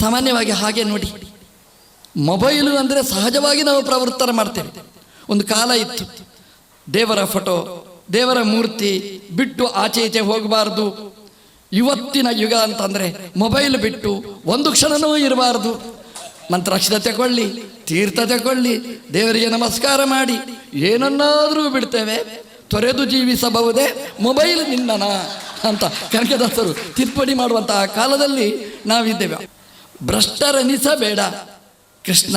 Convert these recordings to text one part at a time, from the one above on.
ಸಾಮಾನ್ಯವಾಗಿ ಹಾಗೆ ನೋಡಿ. ಮೊಬೈಲು ಅಂದರೆ ಸಹಜವಾಗಿ ನಾವು ಪ್ರವೃತ್ತರ ಮಾಡ್ತೇವೆ. ಒಂದು ಕಾಲ ಇತ್ತು. ದೇವರ ಫೋಟೋ, ದೇವರ ಮೂರ್ತಿ ಬಿಟ್ಟು ಆಚೆ ಈಚೆ ಹೋಗಬಾರ್ದು. ಇವತ್ತಿನ ಯುಗ ಅಂತಂದರೆ ಮೊಬೈಲ್ ಬಿಟ್ಟು ಒಂದು ಕ್ಷಣನೂ ಇರಬಾರ್ದು. ಮಂತ್ರಾಕ್ಷರ ತಗೊಳ್ಳಿ, ತೀರ್ಥ ತಗೊಳ್ಳಿ, ದೇವರಿಗೆ ನಮಸ್ಕಾರ ಮಾಡಿ, ಏನನ್ನಾದರೂ ಬಿಡ್ತೇವೆ. ತೊರೆದು ಜೀವಿಸಬಹುದೇ, ಮೊಬೈಲ್ ನಿನ್ನನ ಅಂತ ಕನಕದಾಸರು ತಿದ್ದುಪಡಿ ಮಾಡುವಂತಹ ಕಾಲದಲ್ಲಿ ನಾವಿದ್ದೇವೆ. ಭ್ರಷ್ಟರನಿಸಬೇಡ. ಕೃಷ್ಣ,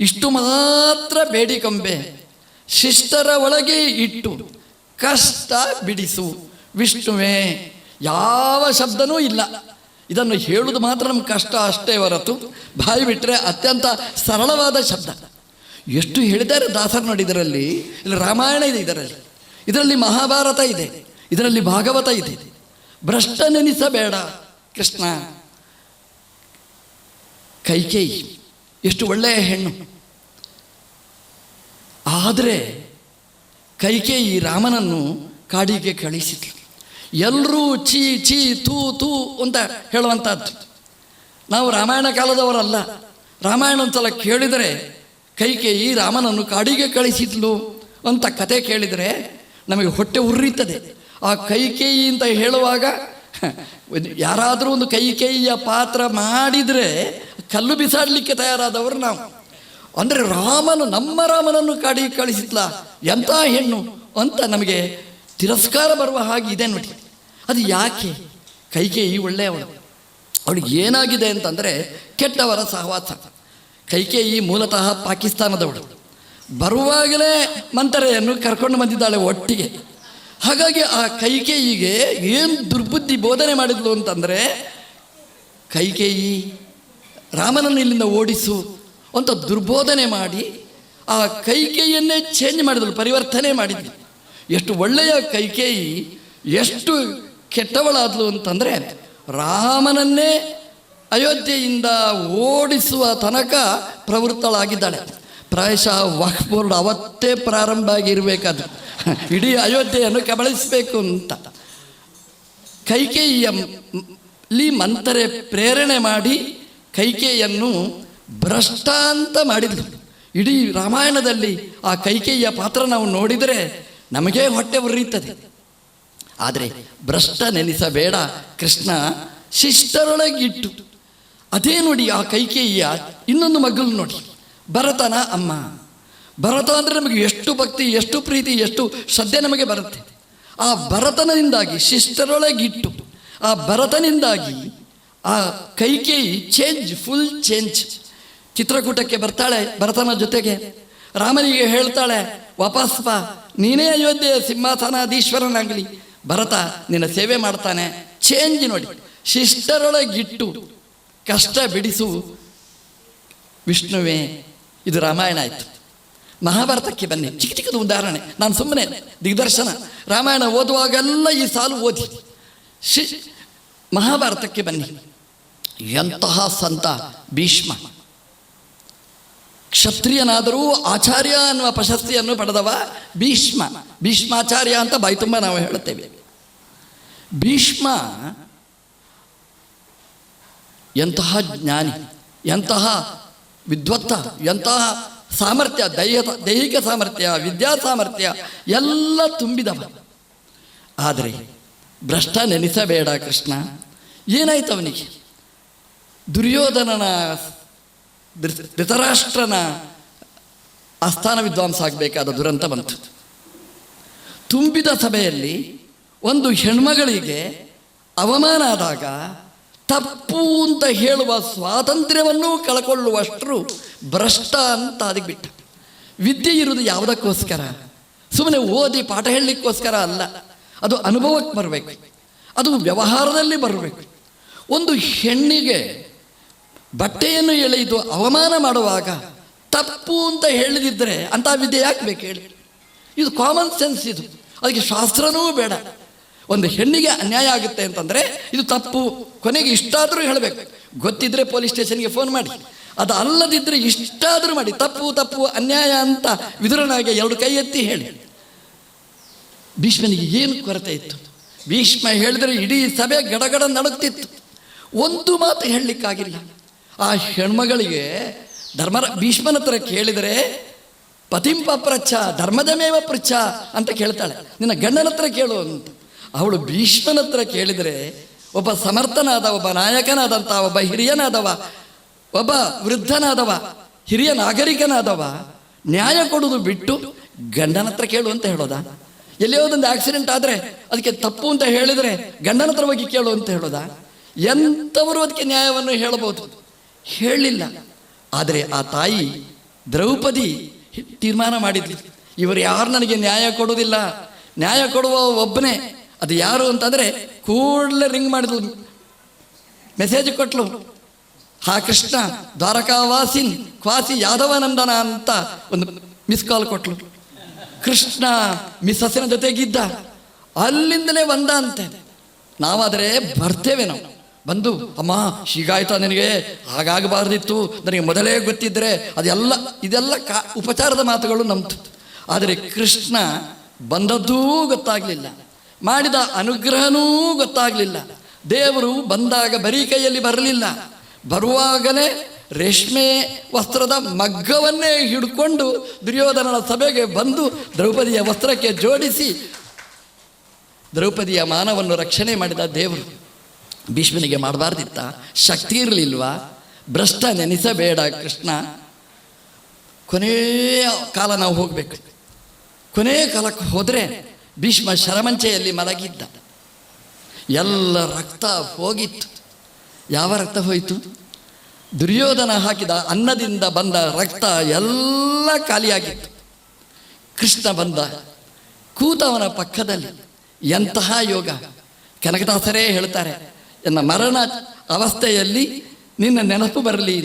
ಇಷ್ಟು ಮಾತ್ರ ಬೇಡಿಕೊಂಬೆ. ಶಿಷ್ಟರ ಒಳಗೆ ಇಟ್ಟು ಕಷ್ಟ ಬಿಡಿಸು. ವಿಷ್ಣುವೇ, ಯಾವ ಶಬ್ದನೂ ಇಲ್ಲ. ಇದನ್ನು ಹೇಳುವುದು ಮಾತ್ರ ನಮ್ಮ ಕಷ್ಟ ಅಷ್ಟೇ ಹೊರತು ಬಾಯಿ ಬಿಟ್ಟರೆ ಅತ್ಯಂತ ಸರಳವಾದ ಶಬ್ದ. ಎಷ್ಟು ಹೇಳಿದ್ದಾರೆ ದಾಸರ ನೋಡಿ ಇದರಲ್ಲಿ. ಇಲ್ಲಿ ರಾಮಾಯಣ ಇದೆ ಇದರಲ್ಲಿ. ಇದರಲ್ಲಿ ಮಹಾಭಾರತ ಇದೆ. ಇದರಲ್ಲಿ ಭಾಗವತ ಇದೆ. ಭ್ರಷ್ಟ ನೆನೆಸಬೇಡ ಕೃಷ್ಣ. ಕೈಕೇಯಿ ಎಷ್ಟು ಒಳ್ಳೆಯ ಹೆಣ್ಣು. ಆದರೆ ಕೈಕೇಯಿ ರಾಮನನ್ನು ಕಾಡಿಗೆ ಕಳಿಸಿದ್ಲು. ಎಲ್ಲರೂ ಚೀ ಚೀ ತೂ ತೂ ಅಂತ ಹೇಳುವಂಥದ್ದು. ನಾವು ರಾಮಾಯಣ ಕಾಲದವರಲ್ಲ. ರಾಮಾಯಣ ಒಂದ್ಸಲ ಕೇಳಿದರೆ ಕೈಕೇಯಿ ರಾಮನನ್ನು ಕಾಡಿಗೆ ಕಳಿಸಿದ್ಲು ಅಂತ ಕತೆ ಕೇಳಿದರೆ ನಮಗೆ ಹೊಟ್ಟೆ ಉರ್ರಿತದೆ. ಆ ಕೈಕೇಯಿ ಅಂತ ಹೇಳುವಾಗ ಯಾರಾದರೂ ಒಂದು ಕೈಕೇಯಿಯ ಪಾತ್ರ ಮಾಡಿದರೆ ಕಲ್ಲು ಬಿಸಾಡಲಿಕ್ಕೆ ತಯಾರಾದವರು ನಾವು. ಅಂದರೆ ರಾಮನು ನಮ್ಮ ರಾಮನನ್ನು ಕಾಡಿ ಕಳಿಸಿದ್ಲ? ಎಂಥ ಹೆಣ್ಣು ಅಂತ ನಮಗೆ ತಿರಸ್ಕಾರ ಬರುವ ಹಾಗೆ ಇದೆ ನೋಡಿ. ಅದು ಯಾಕೆ? ಕೈಕೇಯಿ ಒಳ್ಳೆಯವಳು. ಅವಳಿಗೆ ಏನಾಗಿದೆ ಅಂತಂದರೆ ಕೆಟ್ಟವರ ಸಹವಾಸ. ಕೈಕೇಯಿ ಮೂಲತಃ ಪಾಕಿಸ್ತಾನದವಳು. ಬರುವಾಗಲೇ ಮಂತರೆಯನ್ನು ಕರ್ಕೊಂಡು ಬಂದಿದ್ದಾಳೆ ಒಟ್ಟಿಗೆ. ಹಾಗಾಗಿ ಆ ಕೈಕೇಯಿಗೆ ಏನು ದುರ್ಬುದ್ಧಿ ಬೋಧನೆ ಮಾಡಿದ್ಲು ಅಂತಂದರೆ ಕೈಕೇಯಿ ರಾಮನನ್ನು ಇಲ್ಲಿಂದ ಓಡಿಸು ಅಂತ ದುರ್ಬೋಧನೆ ಮಾಡಿ ಆ ಕೈಕೇಯಿಯನ್ನೇ ಚೇಂಜ್ ಮಾಡಿದಳು ಪರಿವರ್ತನೆ ಮಾಡಿದ್ವಿ ಎಷ್ಟು ಒಳ್ಳೆಯ ಕೈಕೇಯಿ, ಎಷ್ಟು ಕೆಟ್ಟವಳಾದ್ಲು ಅಂತಂದರೆ ರಾಮನನ್ನೇ ಅಯೋಧ್ಯೆಯಿಂದ ಓಡಿಸುವ ತನಕ ಪ್ರವೃತ್ತಳಾಗಿದ್ದಾಳೆ. ಪ್ರಾಯಶಃ ವಕ್ಫ್ ಬೋರ್ಡ್ ಅವತ್ತೇ ಪ್ರಾರಂಭ ಆಗಿರಬೇಕಾದ ಇಡೀ ಅಯೋಧ್ಯೆಯನ್ನು ಕಬಳಿಸಬೇಕು ಅಂತ. ಕೈಕೇಯಿಯ ಲಿ ಮಂತರೆ ಪ್ರೇರಣೆ ಮಾಡಿ ಕೈಕೇಯನ್ನು ಭ್ರಷ್ಟ ಅಂತ ಮಾಡಿದ್ರು. ಇಡೀ ರಾಮಾಯಣದಲ್ಲಿ ಆ ಕೈಕೇಯಿಯ ಪಾತ್ರ ನಾವು ನೋಡಿದರೆ ನಮಗೇ ಹೊಟ್ಟೆ ಉರಿಯುತ್ತದೆ. ಆದರೆ ಭ್ರಷ್ಟ ನೆನೆಸಬೇಡ, ಕೃಷ್ಣ ಶಿಷ್ಟರೊಳಗಿಟ್ಟು. ಅದೇ ನೋಡಿ ಆ ಕೈಕೇಯಿಯ ಇನ್ನೊಂದು ಮಗಳು ನೋಡಿ. ಭರತನ ಅಮ್ಮ. ಭರತ ಅಂದರೆ ನಮಗೆ ಎಷ್ಟು ಭಕ್ತಿ, ಎಷ್ಟು ಪ್ರೀತಿ, ಎಷ್ಟು ಶ್ರದ್ಧೆ ನಮಗೆ ಬರುತ್ತೆ. ಆ ಭರತನದಿಂದಾಗಿ ಶಿಷ್ಟರೊಳಗಿಟ್ಟು, ಆ ಭರತನಿಂದಾಗಿ ಆ ಕೈಕೇಯಿ ಚೇಂಜ್ ಫುಲ್ ಚೇಂಜ್ ಚಿತ್ರಕೂಟಕ್ಕೆ ಬರ್ತಾಳೆ, ಭರತನ ಜೊತೆಗೆ. ರಾಮನಿಗೆ ಹೇಳ್ತಾಳೆ, ವಾಪಸ್ ಬಾ. ನೀನೇ ಅಯೋಧ್ಯೆಯ ಸಿಂಹಾಸನಾಧೀಶ್ವರನಾಗಲಿ. ಭರತ ನಿನ್ನ ಸೇವೆ ಮಾಡ್ತಾನೆ. ಚೇಂಜ್ ನೋಡಿ. ಶಿಷ್ಟರೊಳಗಿಟ್ಟು ಕಷ್ಟ ಬಿಡಿಸು. ವಿಷ್ಣುವೇ, ಇದು ರಾಮಾಯಣ ಆಯಿತು. ಮಹಾಭಾರತಕ್ಕೆ ಬನ್ನಿ. ಚಿಕ್ಕ ಚಿಕ್ಕದು ಉದಾಹರಣೆ. ನಾನು ಸುಮ್ಮನೆ ದಿಗ್ದರ್ಶನ. ರಾಮಾಯಣ ಓದುವಾಗೆಲ್ಲ ಈ ಸಾಲು ಓದಿ. ಶಿ, ಮಹಾಭಾರತಕ್ಕೆ ಬನ್ನಿ. ಎಂತಹ ಸಂತ ಭೀಷ್ಮ. ಕ್ಷತ್ರಿಯನಾದರೂ ಆಚಾರ್ಯ ಅನ್ನುವ ಪ್ರಶಸ್ತಿಯನ್ನು ಪಡೆದವ ಭೀಷ್ಮ. ಭೀಷ್ಮಾಚಾರ್ಯ ಅಂತ ಬಾಯಿ ತುಂಬ ನಾವು ಹೇಳುತ್ತೇವೆ. ಭೀಷ್ಮ ಎಂತಹ ಜ್ಞಾನಿ, ಎಂತಹ ವಿದ್ವತ್ತ, ಎಂತಹ ಸಾಮರ್ಥ್ಯ ದೈಹ ದೈಹಿಕ ಸಾಮರ್ಥ್ಯ, ವಿದ್ಯಾ ಸಾಮರ್ಥ್ಯ ಎಲ್ಲ ತುಂಬಿದವ. ಆದರೆ ಭ್ರಷ್ಟ ನೆನೆಸಬೇಡ ಕೃಷ್ಣ. ಏನಾಯ್ತು ಅವನಿಗೆ ದುರ್ಯೋಧನನ ಧೃತರಾಷ್ಟ್ರನ ಆಸ್ಥಾನ ವಿದ್ವಾಂಸ ಆಗಬೇಕಾದ ದುರಂತ ಬಂತು. ತುಂಬಿದ ಸಭೆಯಲ್ಲಿ ಒಂದು ಹೆಣ್ಮಗಳಿಗೆ ಅವಮಾನ ಆದಾಗ ತಪ್ಪು ಅಂತ ಹೇಳುವ ಸ್ವಾತಂತ್ರ್ಯವನ್ನು ಕಳ್ಕೊಳ್ಳುವಷ್ಟರು ಭ್ರಷ್ಟ ಅಂತ ಅದಕ್ಕೆ ಬಿಟ್ಟ ವಿದ್ಯೆ ಇರುವುದು ಯಾವುದಕ್ಕೋಸ್ಕರ? ಸುಮ್ಮನೆ ಓದಿ ಪಾಠ ಹೇಳಲಿಕ್ಕೋಸ್ಕರ ಅಲ್ಲ. ಅದು ಅನುಭವಕ್ಕೆ ಬರಬೇಕು. ಅದು ವ್ಯವಹಾರದಲ್ಲಿ ಬರಬೇಕು. ಒಂದು ಹೆಣ್ಣಿಗೆ ಬಟ್ಟೆಯನ್ನು ಎಳೆದು ಅವಮಾನ ಮಾಡುವಾಗ ತಪ್ಪು ಅಂತ ಹೇಳಿದಿದ್ರೆ ಅಂತ ವಿದ್ಯೆ ಯಾಕೆ ಬೇಕು ಹೇಳಿ? ಇದು ಕಾಮನ್ ಸೆನ್ಸ್ ಇದು. ಅದಕ್ಕೆ ಶಾಸ್ತ್ರನೂ ಬೇಡ. ಒಂದು ಹೆಣ್ಣಿಗೆ ಅನ್ಯಾಯ ಆಗುತ್ತೆ ಅಂತಂದರೆ ಇದು ತಪ್ಪು. ಕೊನೆಗೆ ಇಷ್ಟಾದರೂ ಹೇಳಬೇಕು. ಗೊತ್ತಿದ್ರೆ ಪೊಲೀಸ್ ಸ್ಟೇಷನ್ಗೆ ಫೋನ್ ಮಾಡಿ. ಅದು ಅಲ್ಲದಿದ್ದರೆ ಇಷ್ಟಾದರೂ ಮಾಡಿ. ತಪ್ಪು ತಪ್ಪು, ಅನ್ಯಾಯ ಅಂತ ವಿದುರನಾಗೆ ಎರಡು ಕೈ ಎತ್ತಿ ಹೇಳಿ. ಭೀಷ್ಮನಿಗೆ ಏನು ಕೊರತೆ ಇತ್ತು? ಭೀಷ್ಮ ಹೇಳಿದರೆ ಇಡೀ ಸಭೆ ಗಡಗಡ ನಡುಗ್ತಿತ್ತು. ಒಂದು ಮಾತು ಹೇಳಲಿಕ್ಕಾಗಿಲ್ಲ. ಆ ಹೆಣ್ಮಗಳಿಗೆ ಧರ್ಮರ ಭೀಷ್ಮನ ಹತ್ರ ಕೇಳಿದರೆ, ಪತಿಂಪ ಪ್ರಚ್ಛ ಧರ್ಮದಮೇವ ಪ್ರಚ್ಛ ಅಂತ ಕೇಳ್ತಾಳೆ. ನಿನ್ನ ಗಂಡನ ಹತ್ರ ಕೇಳು ಅಂತ. ಅವಳು ಭೀಷ್ಮನ ಹತ್ರ ಕೇಳಿದರೆ, ಒಬ್ಬ ಸಮರ್ಥನಾದ, ಒಬ್ಬ ನಾಯಕನಾದಂಥ ಒಬ್ಬ ಹಿರಿಯನಾದವ, ಒಬ್ಬ ವೃದ್ಧನಾದವ, ಹಿರಿಯ ನಾಗರಿಕನಾದವ, ನ್ಯಾಯ ಕೊಡೋದು ಬಿಟ್ಟು ಗಂಡನ ಹತ್ರ ಕೇಳು ಅಂತ ಹೇಳೋದಾ? ಎಲ್ಲಿಯೋ ಒಂದು ಆಕ್ಸಿಡೆಂಟ್ ಆದರೆ ಅದಕ್ಕೆ ತಪ್ಪು ಅಂತ ಹೇಳಿದರೆ ಗಂಡನ ಹತ್ರ ಹೋಗಿ ಕೇಳು ಅಂತ ಹೇಳೋದಾ? ಎಂಥವರು ಅದಕ್ಕೆ ನ್ಯಾಯವನ್ನು ಹೇಳಬಹುದು ಹೇಳಲಿಲ್ಲ ಆದರೆ ಆ ತಾಯಿ ದ್ರೌಪದಿ ತೀರ್ಮಾನ ಮಾಡಿದ್ಲು. ಇವರು ಯಾರು ನನಗೆ ನ್ಯಾಯ ಕೊಡುವುದಿಲ್ಲ? ನ್ಯಾಯ ಕೊಡುವ ಒಬ್ಬನೇ. ಅದು ಯಾರು ಅಂತಂದರೆ ಕೂಡಲೇ ರಿಂಗ್ ಮಾಡಿದ್ಲು. ಮೆಸೇಜ್ ಕೊಟ್ಲು. ಹಾ ಕೃಷ್ಣ, ದ್ವಾರಕಾವಾಸಿನ್ ಕ್ವಾಸಿ ಯಾದವನಂದನ ಅಂತ ಒಂದು ಮಿಸ್ ಕಾಲ್ ಕೊಟ್ಲು. ಕೃಷ್ಣ ಮಿಸ್ಸಸ್ಸಿನ ಜೊತೆಗಿದ್ದ. ಅಲ್ಲಿಂದಲೇ ಬಂದ ಅಂತೆ. ನಾವಾದರೆ ಬರ್ತೇವೆ ನಾವು. ಬಂದು, ಅಮ್ಮ, ಹೀಗಾಯ್ತಾ ನಿನಗೆ? ಹಾಗಾಗಬಾರ್ದಿತ್ತು. ನನಗೆ ಮೊದಲೇ ಗೊತ್ತಿದ್ದರೆ ಅದೆಲ್ಲ, ಇದೆಲ್ಲ ಕಾ, ಉಪಚಾರದ ಮಾತುಗಳು ನಮ್ದು. ಆದರೆ ಕೃಷ್ಣ ಬಂದದ್ದೂ ಗೊತ್ತಾಗಲಿಲ್ಲ. ಮಾಡಿದ ಅನುಗ್ರಹನೂ ಗೊತ್ತಾಗಲಿಲ್ಲ. ದೇವರು ಬಂದಾಗ ಬರೀ ಕೈಯಲ್ಲಿ ಬರಲಿಲ್ಲ. ಬರುವಾಗಲೇ ರೇಷ್ಮೆ ವಸ್ತ್ರದ ಮಗ್ಗವನ್ನೇ ಹಿಡ್ಕೊಂಡು ದುರ್ಯೋಧನನ ಸಭೆಗೆ ಬಂದು ದ್ರೌಪದಿಯ ವಸ್ತ್ರಕ್ಕೆ ಜೋಡಿಸಿ, ದ್ರೌಪದಿಯ ಮಾನವನ್ನು ರಕ್ಷಣೆ ಮಾಡಿದ ದೇವರು. ಭೀಷ್ಮನಿಗೆ ಮಾಡಬಾರ್ದಿತ್ತ ಶಕ್ತಿ ಇರಲಿಲ್ವಾ? ಭ್ರಷ್ಟ ನೆನೆಸಬೇಡ ಕೃಷ್ಣ. ಕೊನೆಯ ಕಾಲ ನಾವು ಹೋಗಬೇಕು. ಕೊನೆಯ ಕಾಲಕ್ಕೆ ಹೋದರೆ ಭೀಷ್ಮ ಶರಮಂಚೆಯಲ್ಲಿ ಮಲಗಿದ್ದ. ಎಲ್ಲ ರಕ್ತ ಹೋಗಿತ್ತು. ಯಾವ ರಕ್ತ ಹೋಯಿತು? ದುರ್ಯೋಧನ ಹಾಕಿದ ಅನ್ನದಿಂದ ಬಂದ ರಕ್ತ ಎಲ್ಲ ಖಾಲಿಯಾಗಿತ್ತು. ಕೃಷ್ಣ ಬಂದ, ಕೂತವನ ಪಕ್ಕದಲ್ಲಿ ಎಂತಹ ಯೋಗ? ಕನಕದಾಸರೇ ಹೇಳ್ತಾರೆ ಎನ್ನ ಮರಣ ಅವಸ್ಥೆಯಲ್ಲಿ ನಿನ್ನ ನೆನಪು ಬರಲಿ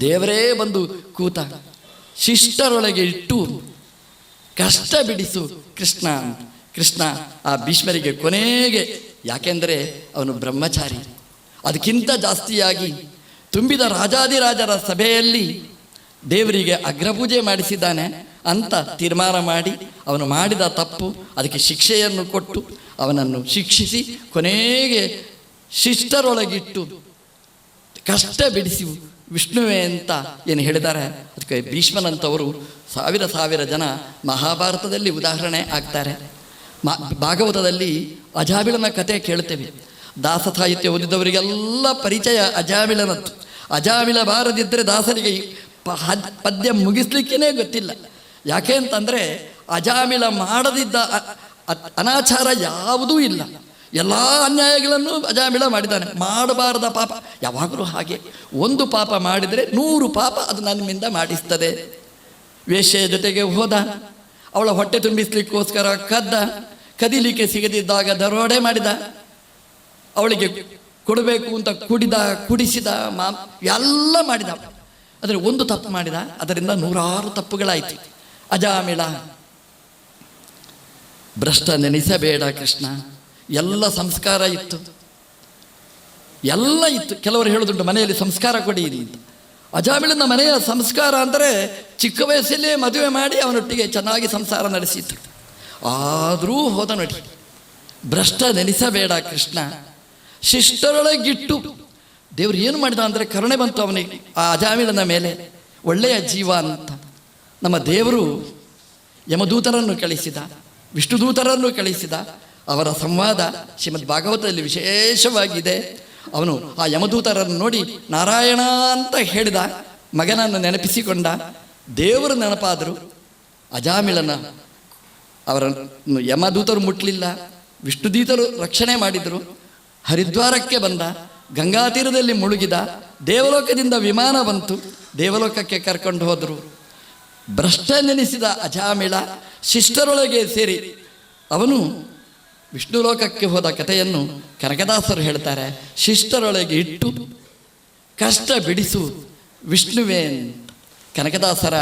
ದೇವರೇ ಬಂದು ಕೂತ, ಶಿಷ್ಟರೊಳಗೆ ಇಟ್ಟು, ಕಷ್ಟ ಬಿಡಿಸು ಕೃಷ್ಣ. ಕೃಷ್ಣ ಆ ಭೀಷ್ಮರಿಗೆ ಕೊನೆಗೆ, ಯಾಕೆಂದರೆ ಅವನು ಬ್ರಹ್ಮಚಾರಿ ಅದಕ್ಕಿಂತ ಜಾಸ್ತಿಯಾಗಿ ತುಂಬಿದ ರಾಜಾದಿರಾಜರ ಸಭೆಯಲ್ಲಿ ದೇವರಿಗೆ ಅಗ್ರಪೂಜೆ ಮಾಡಿಸಿದ್ದಾನೆ ಅಂತ ತೀರ್ಮಾನ ಮಾಡಿ ಅವನು ಮಾಡಿದ ತಪ್ಪು, ಅದಕ್ಕೆ ಶಿಕ್ಷೆಯನ್ನು ಕೊಟ್ಟು ಅವನನ್ನು ಶಿಕ್ಷಿಸಿ ಕೊನೆಗೆ ಶಿಷ್ಟರೊಳಗಿಟ್ಟು ಕಷ್ಟ ಬಿಡಿಸಿ ವಿಷ್ಣುವೆ ಅಂತ ಏನು ಹೇಳಿದ್ದಾರೆ? ಅದಕ್ಕೆ ಭೀಷ್ಮನಂತವರು ಸಾವಿರ ಸಾವಿರ ಜನ ಮಹಾಭಾರತದಲ್ಲಿ ಉದಾಹರಣೆ ಆಗ್ತಾರೆ. ಮಾ, ಭಾಗವತದಲ್ಲಿ ಅಜಾಬಿಳನ ಕತೆ ಕೇಳ್ತೇವೆ. ದಾಸ ಸಾಹಿತ್ಯ ಓದಿದವರಿಗೆಲ್ಲ ಪರಿಚಯ ಅಜಾಬಿಳನದ್ದು ಅಜಾಬಿಳ ಬಾರದಿದ್ದರೆ ದಾಸರಿಗೆ ಪದ್ಯ ಮುಗಿಸ್ಲಿಕ್ಕೇ ಗೊತ್ತಿಲ್ಲ. ಯಾಕೆ ಅಂತಂದರೆ ಅಜಾಮಿಳ ಮಾಡದಿದ್ದ ಅನಾಚಾರ ಯಾವುದೂ ಇಲ್ಲ. ಎಲ್ಲ ಅನ್ಯಾಯಗಳನ್ನು ಅಜಾಮಿಳ ಮಾಡಿದ್ದಾನೆ. ಮಾಡಬಾರದ ಪಾಪ. ಯಾವಾಗಲೂ ಹಾಗೆ. ಒಂದು ಪಾಪ ಮಾಡಿದರೆ ನೂರು ಪಾಪ ಅದು ನನ್ನಿಂದ ಮಾಡಿಸ್ತದೆ. ವೇಶ್ಯೆಯ ಜೊತೆಗೆ ಹೋದ. ಅವಳ ಹೊಟ್ಟೆ ತುಂಬಿಸ್ಲಿಕ್ಕೋಸ್ಕರ ಕದ್ದ. ಕದಿಲಿಕ್ಕೆ ಸಿಗದಿದ್ದಾಗ ದರೋಡೆ ಮಾಡಿದ. ಅವಳಿಗೆ ಕೊಡಬೇಕು ಅಂತ ಕುಡಿದ, ಕುಡಿಸಿದ, ಮಾ ಎಲ್ಲ ಮಾಡಿದ. ಆದರೆ ಒಂದು ತಪ್ಪು ಮಾಡಿದ. ಅದರಿಂದ ನೂರಾರು ತಪ್ಪುಗಳಾಯಿತು. ಅಜಾಮಿಳ. ಭ್ರಷ್ಟ ನೆನೆಸಬೇಡ ಕೃಷ್ಣ. ಎಲ್ಲ ಸಂಸ್ಕಾರ ಇತ್ತು. ಎಲ್ಲ ಇತ್ತು. ಕೆಲವರು ಹೇಳೋದುಂಟು, ಮನೆಯಲ್ಲಿ ಸಂಸ್ಕಾರ ಕೊಡಿರಿ ಅಂತ. ಅಜಾಮಿಳನ ಮನೆಯ ಸಂಸ್ಕಾರ ಅಂದರೆ ಚಿಕ್ಕ ವಯಸ್ಸಲ್ಲೇ ಮದುವೆ ಮಾಡಿ ಅವನೊಟ್ಟಿಗೆ ಚೆನ್ನಾಗಿ ಸಂಸಾರ ನಡೆಸಿತ್ತು. ಆದರೂ ಹೋದ ನೋಡಿ ಭ್ರಷ್ಟ ನೆನೆಸಬೇಡ ಕೃಷ್ಣ. ಶಿಷ್ಟರೊಳಗಿಟ್ಟು. ದೇವರು ಏನು ಮಾಡಿದ ಅಂದರೆ ಕರುಣೆ ಬಂತು ಅವನಿಗೆ, ಆ ಅಜಾಮಿಳನ ಮೇಲೆ. ಒಳ್ಳೆಯ ಜೀವ ಅಂತ. ನಮ್ಮ ದೇವರು ಯಮದೂತರನ್ನು ಕಳಿಸಿದ, ವಿಷ್ಣುದೂತರನ್ನು ಕಳಿಸಿದ ಅವರ ಸಂವಾದ ಶ್ರೀಮದ್ ಭಾಗವತದಲ್ಲಿ ವಿಶೇಷವಾಗಿದೆ. ಅವನು ಆ ಯಮದೂತರನ್ನು ನೋಡಿ, ನಾರಾಯಣ ಅಂತ ಹೇಳಿದ. ಮಗನನ್ನು ನೆನಪಿಸಿಕೊಂಡ. ದೇವರು ನೆನಪಾದರು. ಅಜಾಮಿಳನ ಅವರನ್ನು ಯಮದೂತರು ಮುಟ್ಲಿಲ್ಲ. ವಿಷ್ಣುದೀತರು ರಕ್ಷಣೆ ಮಾಡಿದರು. ಹರಿದ್ವಾರಕ್ಕೆ ಬಂದ. ಗಂಗಾ ತೀರದಲ್ಲಿ ಮುಳುಗಿದ. ದೇವಲೋಕದಿಂದ ವಿಮಾನ ಬಂತು. ದೇವಲೋಕಕ್ಕೆ ಕರ್ಕೊಂಡು ಹೋದರು. ಭ್ರಷ್ಟ ನೆನೆಸಿದ ಅಜಾಮಿಳ ಶಿಷ್ಟರೊಳಗೆ ಸೇರಿ ಅವನು ವಿಷ್ಣು ಲೋಕಕ್ಕೆ ಹೋದ ಕಥೆಯನ್ನು ಕನಕದಾಸರು ಹೇಳ್ತಾರೆ, ಶಿಷ್ಟರೊಳಗೆ ಇಟ್ಟು ಕಷ್ಟ ಬಿಡಿಸು ವಿಷ್ಣುವೇನ್ ಕನಕದಾಸರ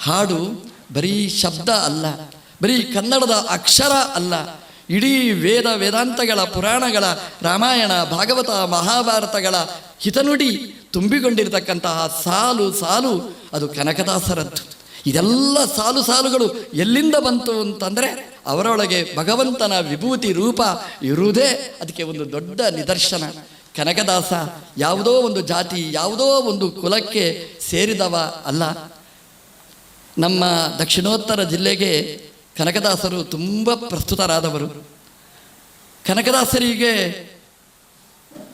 ಹಾಡು ಬರೀ ಶಬ್ದ ಅಲ್ಲ, ಬರೀ ಕನ್ನಡದ ಅಕ್ಷರ ಅಲ್ಲ, ಇಡೀ ವೇದ ವೇದಾಂತಗಳ ಪುರಾಣಗಳ ರಾಮಾಯಣ, ಭಾಗವತ, ಮಹಾಭಾರತಗಳ ಹಿತನುಡಿ ತುಂಬಿಕೊಂಡಿರತಕ್ಕಂತಹ ಸಾಲು ಸಾಲು ಅದು ಕನಕದಾಸರದ್ದು. ಇದೆಲ್ಲ ಸಾಲು ಸಾಲುಗಳು ಎಲ್ಲಿಂದ ಬಂತು ಅಂತಂದರೆ ಅವರೊಳಗೆ ಭಗವಂತನ ವಿಭೂತಿ ರೂಪ ಇರುವುದೇ ಅದಕ್ಕೆ ಒಂದು ದೊಡ್ಡ ನಿದರ್ಶನ. ಕನಕದಾಸ ಯಾವುದೋ ಒಂದು ಜಾತಿ, ಯಾವುದೋ ಒಂದು ಕುಲಕ್ಕೆ ಸೇರಿದವ ಅಲ್ಲ. ನಮ್ಮ ದಕ್ಷಿಣೋತ್ತರ ಜಿಲ್ಲೆಗೆ ಕನಕದಾಸರು ತುಂಬ ಪ್ರಸ್ತುತರಾದವರು. ಕನಕದಾಸರಿಗೆ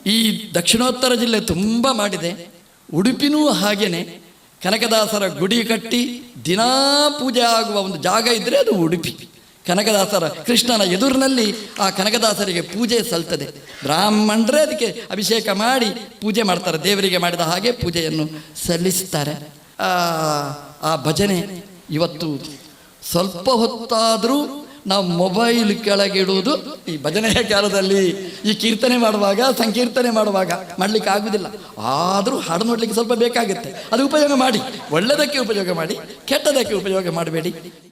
ಈ ದಕ್ಷಿಣೋತ್ತರ ಜಿಲ್ಲೆ ತುಂಬ ಮಾಡಿದೆ. ಉಡುಪಿನೂ ಹಾಗೇನೆ. ಕನಕದಾಸರ ಗುಡಿ ಕಟ್ಟಿ ದಿನಾ ಪೂಜೆ ಆಗುವ ಒಂದು ಜಾಗ ಇದ್ದರೆ ಅದು ಉಡುಪಿ. ಕನಕದಾಸರ ಕೃಷ್ಣನ ಎದುರಿನಲ್ಲಿ ಆ ಕನಕದಾಸರಿಗೆ ಪೂಜೆ ಸಲ್ತದೆ. ಬ್ರಾಹ್ಮಣರೇ ಅದಕ್ಕೆ ಅಭಿಷೇಕ ಮಾಡಿ ಪೂಜೆ ಮಾಡ್ತಾರೆ. ದೇವರಿಗೆ ಮಾಡಿದ ಹಾಗೆ ಪೂಜೆಯನ್ನು ಸಲ್ಲಿಸ್ತಾರೆ. ಆ, ಭಜನೆ ಇವತ್ತು ಸ್ವಲ್ಪ ಹೊತ್ತಾದರೂ ನಾವು ಮೊಬೈಲ್ ಕೆಳಗಿಡುವುದು. ಈ ಭಜನೆಯ ಕಾಲದಲ್ಲಿ ಈ ಕೀರ್ತನೆ ಮಾಡುವಾಗ ಸಂಕೀರ್ತನೆ ಮಾಡುವಾಗ ಮಾಡಲಿಕ್ಕೆ ಆಗುವುದಿಲ್ಲ ಆದರೂ ಹಾಡು ನೋಡಲಿಕ್ಕೆ ಸ್ವಲ್ಪ ಬೇಕಾಗುತ್ತೆ. ಅದು ಉಪಯೋಗ ಮಾಡಿ. ಒಳ್ಳೆಯದಕ್ಕೆ ಉಪಯೋಗ ಮಾಡಿ ಕೆಟ್ಟದಕ್ಕೆ ಉಪಯೋಗ ಮಾಡಬೇಡಿ.